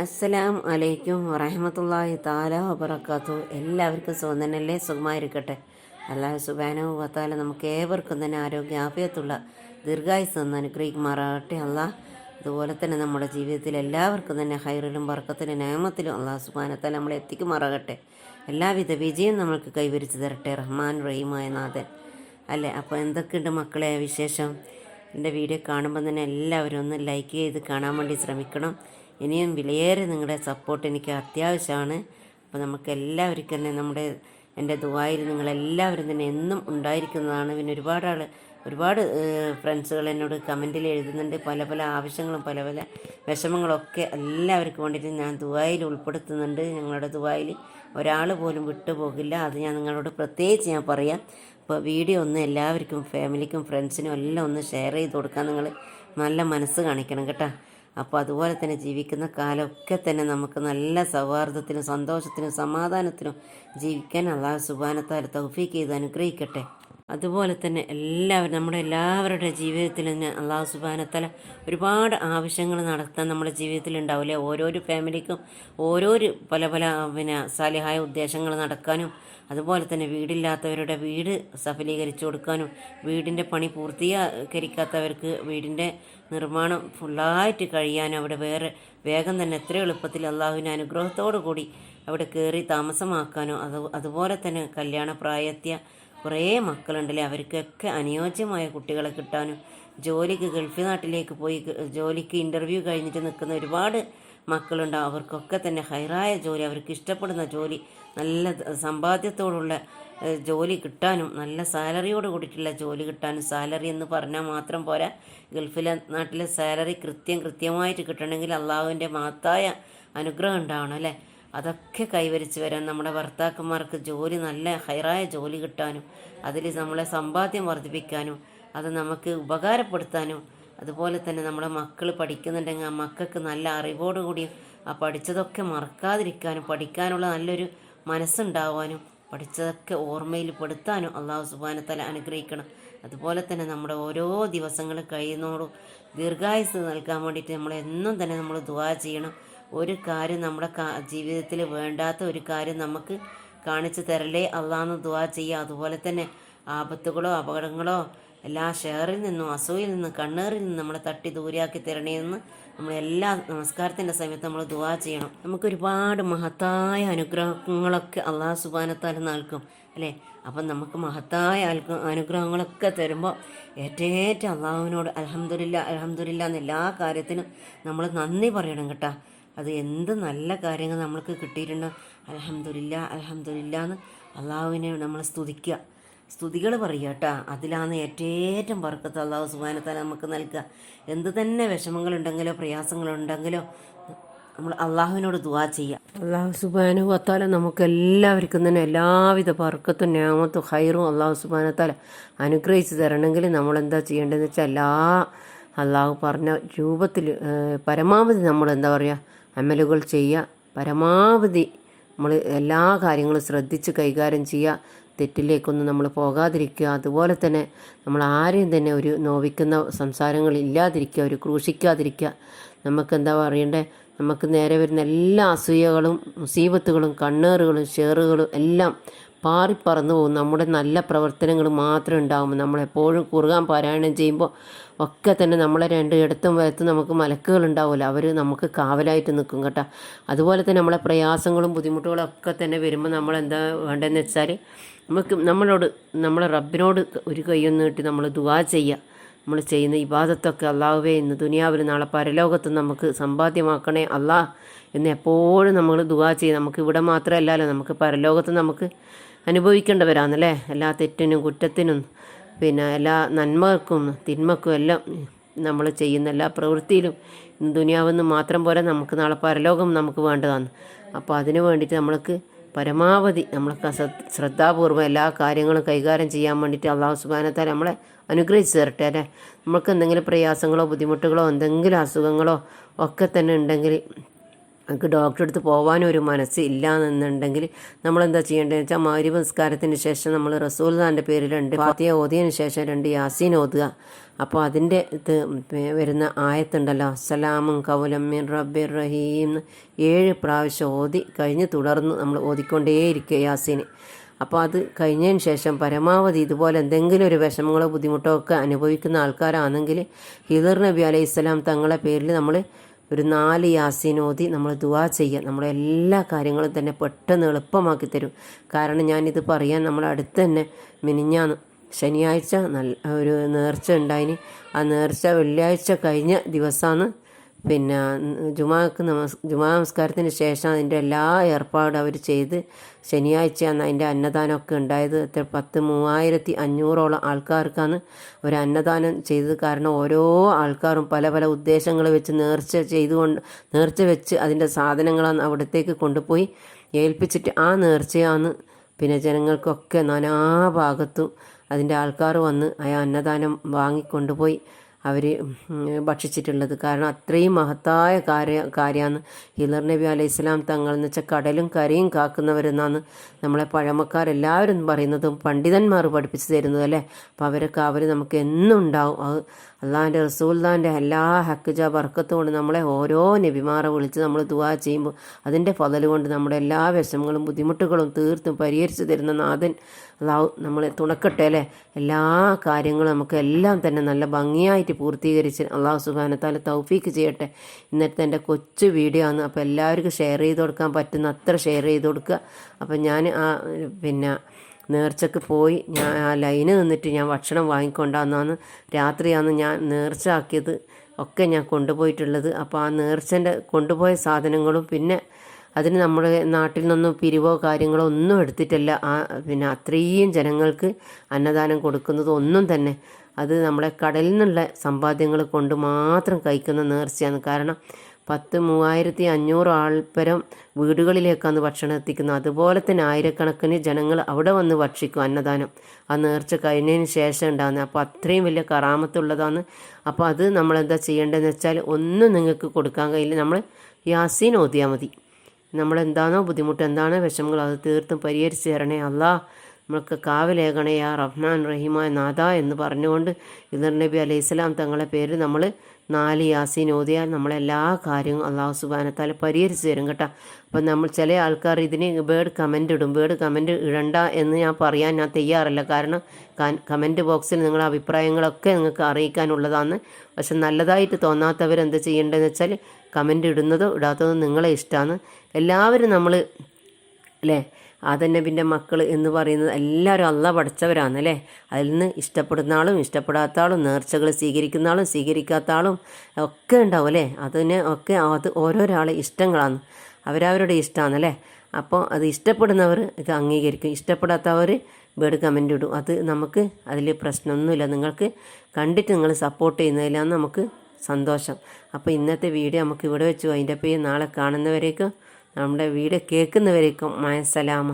അസ്സലാം അലൈക്കും വറഹമത്തല്ലാഹി താല വബറക്കാത്തു എല്ലാവർക്കും സുഖം തന്നെയല്ലേ? സുഖമായിരിക്കട്ടെ. അള്ളാഹു സുബാനോ വത്താല നമുക്ക് ഏവർക്കും തന്നെ ആരോഗ്യ ആഭ്യത്തുള്ള ദീർഘായുസ് എന്ന് അനുഗ്രഹിക്കുമാറാകട്ടെ. അള്ളാഹ് അതുപോലെ തന്നെ നമ്മുടെ ജീവിതത്തിൽ എല്ലാവർക്കും തന്നെ ഹൈറിലും വർക്കത്തിലും നിയമത്തിലും അള്ളാഹു സുബാനത്താൽ നമ്മളെ എത്തിക്കുമാറാകട്ടെ. എല്ലാവിധ വിജയം നമ്മൾക്ക് കൈവരിച്ചു തരട്ടെ. റഹ്മാൻ റഹീമായ നാഥൻ. അല്ലേ? അപ്പോൾ എന്തൊക്കെയുണ്ട് മക്കളെ വിശേഷം? എന്റെ വീഡിയോ കാണുമ്പോൾ തന്നെ എല്ലാവരും ഒന്ന് ലൈക്ക് ചെയ്ത് കാണാൻ വേണ്ടി ശ്രമിക്കണം. ഇനിയും വിലയേറെ നിങ്ങളുടെ സപ്പോർട്ട് എനിക്ക് അത്യാവശ്യമാണ്. അപ്പോൾ നമുക്ക് എല്ലാവർക്കും തന്നെ നമ്മുടെ എന്റെ ദുബായിൽ നിങ്ങളെല്ലാവരും തന്നെ എന്നും ഉണ്ടായിരിക്കുന്നതാണ്. പിന്നെ ഒരുപാട് ആൾ ഒരുപാട് ഫ്രണ്ട്സുകൾ എന്നോട് കമന്റിൽ എഴുതുന്നുണ്ട്. പല പല ആവശ്യങ്ങളും പല പല വിഷമങ്ങളൊക്കെ എല്ലാവർക്കും വേണ്ടിയിട്ട് ഞാൻ ദുബായിൽ ഉൾപ്പെടുത്തുന്നുണ്ട്. ഞങ്ങളുടെ ദുബായിൽ ഒരാൾ പോലും വിട്ടുപോകില്ല. അത് ഞാൻ നിങ്ങളോട് പ്രത്യേകിച്ച് ഞാൻ പറയാം. അപ്പോൾ വീഡിയോ ഒന്ന് എല്ലാവർക്കും ഫാമിലിക്കും ഫ്രണ്ട്സിനും എല്ലാം ഒന്ന് ഷെയർ ചെയ്ത് കൊടുക്കാൻ നിങ്ങൾ നല്ല മനസ്സ് കാണിക്കണം കേട്ടോ. അപ്പോൾ അതുപോലെ തന്നെ ജീവിക്കുന്ന കാലമൊക്കെ തന്നെ നമുക്ക് നല്ല സൗഹാർദ്ദത്തിനും സന്തോഷത്തിനും സമാധാനത്തിനും ജീവിക്കാൻ അള്ളാഹു സുബാനത്താൽ തൗഫീക്ക് ചെയ്ത് അനുഗ്രഹിക്കട്ടെ. അതുപോലെ തന്നെ എല്ലാവരും നമ്മുടെ എല്ലാവരുടെ ജീവിതത്തിൽ തന്നെ അള്ളാഹു സുബാനത്തല ഒരുപാട് ആവശ്യങ്ങൾ നടത്താൻ നമ്മുടെ ജീവിതത്തിൽ ഉണ്ടാവില്ലേ ഓരോരോ ഫാമിലിക്കും ഓരോരു പല പല പിന്നെ സാലിഹായ ഉദ്ദേശങ്ങൾ നടക്കാനും അതുപോലെ തന്നെ വീടില്ലാത്തവരുടെ വീട് സഫലീകരിച്ചു കൊടുക്കാനും വീടിന്റെ പണി പൂർത്തീകരിക്കാത്തവർക്ക് വീടിന്റെ നിർമ്മാണം ഫുള്ളായിട്ട് കഴിയാനും അവിടെ വേറെ വേഗം തന്നെ എത്ര എളുപ്പത്തിൽ അള്ളാഹുവിന്റെ അനുഗ്രഹത്തോടു കൂടി അവിടെ കയറി താമസമാക്കാനോ അത് അതുപോലെ തന്നെ കല്യാണ പ്രായത്യ കുറേ മക്കളുണ്ടല്ലേ? അവർക്കൊക്കെ അനുയോജ്യമായ കുട്ടികളെ കിട്ടാനും ജോലിക്ക് ഗൾഫ് നാട്ടിലേക്ക് പോയി ജോലിക്ക് ഇന്റർവ്യൂ കഴിഞ്ഞിട്ട് നിൽക്കുന്ന ഒരുപാട് മക്കളുണ്ടാവും അവർക്കൊക്കെ തന്നെ ഹൈറായ ജോലി അവർക്ക് ഇഷ്ടപ്പെടുന്ന ജോലി നല്ല സമ്പാദ്യത്തോടുള്ള ജോലി കിട്ടാനും നല്ല സാലറിയോട് കൂടിയിട്ടുള്ള ജോലി കിട്ടാനും സാലറി എന്ന് പറഞ്ഞാൽ മാത്രം പോരാ. ഗൾഫിലെ നാട്ടിലെ സാലറി കൃത്യം കൃത്യമായിട്ട് കിട്ടണമെങ്കിൽ അള്ളാഹുവിന്റെ മഹത്തായ അനുഗ്രഹം ഉണ്ടാവണം അല്ലേ? അതൊക്കെ കൈവരിച്ച് വരാൻ നമ്മുടെ ഭർത്താക്കന്മാർക്ക് ജോലി നല്ല ഹൈറായ ജോലി കിട്ടാനും അതിൽ നമ്മളെ സമ്പാദ്യം വർദ്ധിപ്പിക്കാനും അത് നമുക്ക് ഉപകാരപ്പെടുത്താനും അതുപോലെ തന്നെ നമ്മുടെ മക്കൾ പഠിക്കുന്നുണ്ടെങ്കിൽ ആ മക്കൾക്ക് നല്ല അറിവോടുകൂടി ആ പഠിച്ചതൊക്കെ മറക്കാതിരിക്കാനും പഠിക്കാനുള്ള നല്ലൊരു മനസ്സുണ്ടാവാനും പഠിച്ചതൊക്കെ ഓർമ്മയിൽ പെടുത്താനും അള്ളാഹു സുബാനത്തല അനുഗ്രഹിക്കണം. അതുപോലെ തന്നെ നമ്മുടെ ഓരോ ദിവസങ്ങൾ കഴിയുന്നതോടും ദീർഘായുസ് നൽകാൻ വേണ്ടിയിട്ട് നമ്മൾ എന്നും തന്നെ നമ്മൾ ദുവാ ചെയ്യണം. ഒരു കാര്യം നമ്മുടെ ജീവിതത്തിൽ വേണ്ടാത്ത ഒരു കാര്യം നമുക്ക് കാണിച്ചു തരലേ അള്ളാന്ന് ദുവാ ചെയ്യുക അതുപോലെ തന്നെ ആപത്തുകളോ അപകടങ്ങളോ എല്ലാ ഷെയറിൽ നിന്നും അസൂയിൽ നിന്നും കണ്ണേറിൽ നിന്നും നമ്മളെ തട്ടി ദൂരെയാക്കി തരണേന്ന് നമ്മൾ എല്ലാ നമസ്കാരത്തിന്റെ സമയത്ത് നമ്മൾ ദുവാ ചെയ്യണം. നമുക്ക് ഒരുപാട് മഹത്തായ അനുഗ്രഹങ്ങളൊക്കെ അള്ളാഹു സുബാനത്താൽ നൽകും. അല്ലേ? അപ്പം നമുക്ക് മഹത്തായ അനുഗ്രഹങ്ങളൊക്കെ തരുമ്പോൾ ഏറ്റേറ്റം അള്ളാഹുവിനോട് അലഹമില്ല അലഹമില്ല എന്ന എല്ലാ കാര്യത്തിനും നമ്മൾ നന്ദി പറയണം കേട്ടോ. അത് എന്ത് നല്ല കാര്യങ്ങൾ നമ്മൾക്ക് കിട്ടിയിട്ടുണ്ടോ. അലഹമ്മദില്ല അലഹമ്മദില്ല എന്ന് അള്ളാഹുവിനെ നമ്മൾ സ്തുതിക്കുക സ്തുതികൾ പറയുക കേട്ടോ. അതിലാണ് ഏറ്റവും പറക്കത്ത് അള്ളാഹു സുബാനത്താൽ നമുക്ക് നൽകുക. എന്ത് തന്നെ വിഷമങ്ങളുണ്ടെങ്കിലോ പ്രയാസങ്ങളുണ്ടെങ്കിലോ നമ്മൾ അള്ളാഹുവിനോട് ദുവാ ചെയ്യുക. അള്ളാഹു സുബാനു വത്താല നമുക്ക് എല്ലാവർക്കും തന്നെ എല്ലാവിധ പറക്കത്തും ഞാമത്തും ഹൈറും അള്ളാഹു സുബാനത്താല അനുഗ്രഹിച്ച് തരണമെങ്കിൽ നമ്മൾ എന്താ ചെയ്യേണ്ടതെന്ന് വെച്ചാൽ എല്ലാ അള്ളാഹു പറഞ്ഞ രൂപത്തിൽ പരമാവധി നമ്മൾ എന്താ പറയുക അമലുകൾ ചെയ്യുക. പരമാവധി നമ്മൾ എല്ലാ കാര്യങ്ങളും ശ്രദ്ധിച്ച് കൈകാര്യം ചെയ്യുക. തെറ്റിലേക്കൊന്നും നമ്മൾ പോകാതിരിക്കുക. അതുപോലെ തന്നെ നമ്മൾ ആരെയും തന്നെ ഒരു നോവിക്കുന്ന സംസാരങ്ങൾ ഇല്ലാതിരിക്കുക. ഒരു ക്രൂശിക്കാതിരിക്കുക. നമുക്ക് എന്താ പറയണ്ടേ? നമുക്ക് നേരെ വരുന്ന എല്ലാ അസൂയകളും മുസീബത്തുകളും കണ്ണേറുകളും ഷെയറുകളും എല്ലാം പാറിപ്പറന്നു പോകും. നമ്മുടെ നല്ല പ്രവർത്തനങ്ങൾ മാത്രം ഉണ്ടാകും നമ്മളെപ്പോഴും കുറുകാൻ പാരായണം ചെയ്യുമ്പോൾ ഒക്കെ തന്നെ നമ്മളെ രണ്ട് ഇടത്തും വലത്തും നമുക്ക് മലക്കുകൾ ഉണ്ടാവില്ല അവർ നമുക്ക് കാവലായിട്ട് നിൽക്കും കേട്ടോ. അതുപോലെ തന്നെ നമ്മളെ പ്രയാസങ്ങളും ബുദ്ധിമുട്ടുകളും ഒക്കെ തന്നെ വരുമ്പോൾ നമ്മൾ എന്താ വേണ്ടതെന്ന് വെച്ചാൽ നമുക്ക് നമ്മളോട് നമ്മളെ റബ്ബിനോട് ഒരു കൈയൊന്ന് കിട്ടി നമ്മൾ ദുവാ ചെയ്യുക. നമ്മൾ ചെയ്യുന്ന ഇബാദത്തൊക്കെ അള്ളാഹുവേ ഇന്ന് ദുനിയാവിൽ നാളെ പരലോകത്ത് നമുക്ക് സമ്പാദ്യമാക്കണേ അള്ളാഹ് എന്ന് എപ്പോഴും നമ്മൾ ദുവാ ചെയ്യും. നമുക്ക് ഇവിടെ മാത്രമല്ലല്ലോ നമുക്ക് പരലോകത്ത് നമുക്ക് അനുഭവിക്കേണ്ടവരാണല്ലേ? എല്ലാ തെറ്റിനും കുറ്റത്തിനും പിന്നെ എല്ലാ നന്മക്കും തിന്മക്കും എല്ലാം നമ്മൾ ചെയ്യുന്ന എല്ലാ പ്രവൃത്തിയിലും ദുനിയാവെന്ന് മാത്രം പോലെ നമുക്ക് നാളെ പരലോകം നമുക്ക് വേണ്ടതാണ്. അപ്പോൾ അതിന് വേണ്ടിയിട്ട് നമ്മൾക്ക് പരമാവധി നമ്മളൊക്കെ ശ്രദ്ധാപൂർവം എല്ലാ കാര്യങ്ങളും കൈകാര്യം ചെയ്യാൻ വേണ്ടിയിട്ട് അള്ളാഹു സുബാനത്താൽ നമ്മളെ അനുഗ്രഹിച്ചു തരട്ടെ അല്ലേ? നമുക്ക് എന്തെങ്കിലും പ്രയാസങ്ങളോ ബുദ്ധിമുട്ടുകളോ എന്തെങ്കിലും അസുഖങ്ങളോ ഒക്കെ തന്നെ ഉണ്ടെങ്കിൽ നമുക്ക് ഡോക്ടറെ അടുത്ത് പോകാനും ഒരു മനസ്സ് ഇല്ല എന്നുണ്ടെങ്കിൽ നമ്മളെന്താ ചെയ്യേണ്ടതെന്ന് വെച്ചാൽ മൗര്യ സംസ്കാരത്തിന് ശേഷം നമ്മൾ റസൂൽ റസൂൽദാന്റെ പേരിൽ രണ്ട് ഫാത്തിയ ഓതിയതിന് ശേഷം രണ്ട് യാസീൻ ഓതുക. അപ്പോൾ അതിന്റെ ഇത് വരുന്ന ആയത്തുണ്ടല്ലോ അസ്സലാമും കൗലം മിൻ റബ്ബിർ റഹീം ഏഴ് പ്രാവശ്യം ഓതി കഴിഞ്ഞ് തുടർന്ന് നമ്മൾ ഓതിക്കൊണ്ടേയിരിക്കുക യാസീന്. അപ്പോൾ അത് കഴിഞ്ഞതിന് ശേഷം പരമാവധി ഇതുപോലെ എന്തെങ്കിലും ഒരു വിഷമങ്ങളോ ബുദ്ധിമുട്ടോ ഒക്കെ അനുഭവിക്കുന്ന ആൾക്കാരാണെങ്കിൽ ഹിദർ നബി അലൈഹി സ്വലാം തങ്ങളെ പേരിൽ നമ്മൾ ഒരു നാല് യാസിനോദി നമ്മൾ ദുവാ ചെയ്യുക നമ്മുടെ എല്ലാ കാര്യങ്ങളും തന്നെ പെട്ടെന്ന് എളുപ്പമാക്കി തരും. കാരണം ഞാനിത് പറയാൻ നമ്മുടെ അടുത്ത് തന്നെ മിനിഞ്ഞാന്ന് ശനിയാഴ്ച നല്ല ഒരു നേർച്ച ഉണ്ടായിന്. ആ നേർച്ച വെള്ളിയാഴ്ച കഴിഞ്ഞ ദിവസമാണ് പിന്നെ ജുമാക്ക് നമസ് ജുമാ നമസ്കാരത്തിന് ശേഷം അതിന്റെ എല്ലാ ഏർപ്പാടും അവർ ചെയ്ത് ശനിയാഴ്ചയാണ് അതിന്റെ അന്നദാനമൊക്കെ ഉണ്ടായത്. എത്ര പത്ത് മൂവായിരത്തി അഞ്ഞൂറോളം ആൾക്കാർക്കാണ് ഒരു അന്നദാനം ചെയ്തത്. കാരണം ഓരോ ആൾക്കാരും പല പല ഉദ്ദേശങ്ങൾ വെച്ച് നേർച്ച ചെയ്തുകൊണ്ട് നേർച്ച വെച്ച് അതിന്റെ സാധനങ്ങളാണ് അവിടത്തേക്ക് കൊണ്ടുപോയി ഏൽപ്പിച്ചിട്ട് ആ നേർച്ചയാണ് പിന്നെ ജനങ്ങൾക്കൊക്കെ നാനാഭാഗത്തും അതിന്റെ ആൾക്കാർ വന്ന് ആ അന്നദാനം വാങ്ങിക്കൊണ്ടുപോയി. അവർ ഭക്ഷിച്ചിട്ടുള്ളത്. കാരണം അത്രയും മഹത്തായ കാര്യ കാര്യമാണ് ഹിലർ നബി അലൈഹി ഇസ്ലാം തങ്ങൾ എന്ന് വെച്ചാൽ കടലും കരയും കാക്കുന്നവരെന്നാണ് നമ്മളെ പഴമക്കാരെല്ലാവരും പറയുന്നതും പണ്ഡിതന്മാർ പഠിപ്പിച്ചു തരുന്നത് അല്ലേ? അപ്പോൾ അവരൊക്കെ അവർ നമുക്ക് എന്നും ഉണ്ടാവും. അത് അള്ളാഹിന്റെ റസൂൽദാന്റെ എല്ലാ ഹക്കുജ വർക്കത്തുകൊണ്ട് നമ്മളെ ഓരോ നബിമാരെ വിളിച്ച് നമ്മൾ ദുവാ ചെയ്യുമ്പോൾ അതിന്റെ ഫതൽ കൊണ്ട് നമ്മുടെ എല്ലാ വിഷമങ്ങളും ബുദ്ധിമുട്ടുകളും തീർത്തും പരിഹരിച്ചു തരുന്ന നാഥൻ അള്ളാഹു നമ്മളെ തുണക്കട്ടെ അല്ലേ? എല്ലാ കാര്യങ്ങളും നമുക്ക് എല്ലാം തന്നെ നല്ല ഭംഗിയായിട്ട് പൂർത്തീകരിച്ച് അള്ളാഹു സുബാനത്താൽ തൗഫീക്ക് ചെയ്യട്ടെ. ഇന്നത്തെ എന്റെ കൊച്ചു വീഡിയോ ആണ്. അപ്പോൾ എല്ലാവർക്കും ഷെയർ ചെയ്ത് കൊടുക്കാൻ പറ്റുന്ന അത്ര ഷെയർ ചെയ്ത് കൊടുക്കുക. അപ്പം ഞാൻ ആ പിന്നെ നേർച്ചക്ക് പോയി ഞാൻ ആ ലൈന് നിന്നിട്ട് ഞാൻ ഭക്ഷണം വാങ്ങിക്കൊണ്ടാന്നാണ് രാത്രിയാണ് ഞാൻ നേർച്ച ആക്കിയത് ഒക്കെ ഞാൻ കൊണ്ടുപോയിട്ടുള്ളത്. അപ്പോൾ ആ നേർച്ചന്റെ കൊണ്ടുപോയ സാധനങ്ങളും പിന്നെ അതിന് നമ്മുടെ നാട്ടിൽ നിന്നൊന്നും പിരിവോ കാര്യങ്ങളോ ഒന്നും എടുത്തിട്ടല്ല. ആ പിന്നെ അത്രയും ജനങ്ങൾക്ക് അന്നദാനം കൊടുക്കുന്നത് ഒന്നും തന്നെ. അത് നമ്മളെ കടലിൽ നിന്നുള്ള സമ്പാദ്യങ്ങൾ കൊണ്ട് മാത്രം കഴിക്കുന്ന നേർച്ചയാണ്. കാരണം പത്ത് മൂവായിരത്തി അഞ്ഞൂറ് ആൾപ്പരം വീടുകളിലേക്കാണ് ഭക്ഷണം എത്തിക്കുന്നത്. അതുപോലെ തന്നെ ആയിരക്കണക്കിന് ജനങ്ങൾ അവിടെ വന്ന് ഭക്ഷിക്കും അന്നദാനം. ആ നേർച്ച കഴിഞ്ഞതിന് ശേഷം ഉണ്ടാകുന്നത്. അപ്പോൾ അത്രയും വലിയ കറാമത്തുള്ളതാണ്. അപ്പോൾ അത് നമ്മളെന്താ ചെയ്യേണ്ടതെന്ന് വെച്ചാൽ ഒന്നും നിങ്ങൾക്ക് കൊടുക്കാൻ കഴിയില്ല. നമ്മൾ യാസീൻ ഓതിയാൽ മതി. നമ്മളെന്താണോ ബുദ്ധിമുട്ട് എന്താണോ വിഷമങ്ങൾ അത് തീർത്തും പരിഹരിച്ച് തരണേ അല്ലാ നമ്മൾക്ക് കാവലേകണേ റഹ്മാൻ റഹീമായ നാഥ എന്ന് പറഞ്ഞുകൊണ്ട് ഇദർ നബി അലൈഹി സ്വലാം തങ്ങളെ പേര് നമ്മൾ നാല് യാസീൻ ഓതിയാൽ നമ്മളെല്ലാ കാര്യവും അള്ളാഹു സുബാനത്താൽ പരിഹരിച്ച് തരും കേട്ടോ. അപ്പം നമ്മൾ ചില ആൾക്കാർ ഇതിന് വേർഡ് കമന്റ് ഇടും വേർഡ് കമന്റ് ഇടണ്ട എന്ന് ഞാൻ പറയാൻ ഞാൻ തയ്യാറല്ല. കാരണം കമന്റ് ബോക്സിൽ നിങ്ങളുടെ അഭിപ്രായങ്ങളൊക്കെ നിങ്ങൾക്ക് അറിയിക്കാനുള്ളതാണ് പക്ഷെ നല്ലതായിട്ട് തോന്നാത്തവരെന്ത് ചെയ്യേണ്ടതെന്ന് വെച്ചാൽ കമന്റ് ഇടുന്നതോ ഇടാത്തതോ നിങ്ങളെ ഇഷ്ടമാണ് എല്ലാവരും നമ്മൾ അല്ലേ? ആദനബിന്റെ മക്കൾ എന്ന് പറയുന്നത് എല്ലാവരും അല്ല പഠിച്ചവരാണ് അല്ലേ അതിൽ നിന്ന് ഇഷ്ടപ്പെടുന്ന ആളും ഇഷ്ടപ്പെടാത്ത ആളും നേർച്ചകൾ സ്വീകരിക്കുന്ന ആളും സ്വീകരിക്കാത്ത ആളും ഒക്കെ ഉണ്ടാവും അല്ലേ? അതിന് ഒക്കെ അത് ഓരോരാളെ ഇഷ്ടങ്ങളാണ്. അവരവരുടെ ഇഷ്ടമാണ് അല്ലേ അപ്പോൾ അത് ഇഷ്ടപ്പെടുന്നവർ ഇത് അംഗീകരിക്കും. ഇഷ്ടപ്പെടാത്തവർ ബേഡ് കമന്റ് ഇടും. അത് നമുക്ക് അതിൽ പ്രശ്നമൊന്നുമില്ല. നിങ്ങൾക്ക് കണ്ടിട്ട് നിങ്ങൾ സപ്പോർട്ട് ചെയ്യുന്നതിലാണ് നമുക്ക് സന്തോഷം. അപ്പോൾ ഇന്നത്തെ വീഡിയോ നമുക്ക് ഇവിടെ വെച്ചു. അതിന്റെ പേര് നാളെ കാണുന്നവരേക്കും നമ്മുടെ വീട് കേൾക്കുന്നവരേക്കും മായസലാമ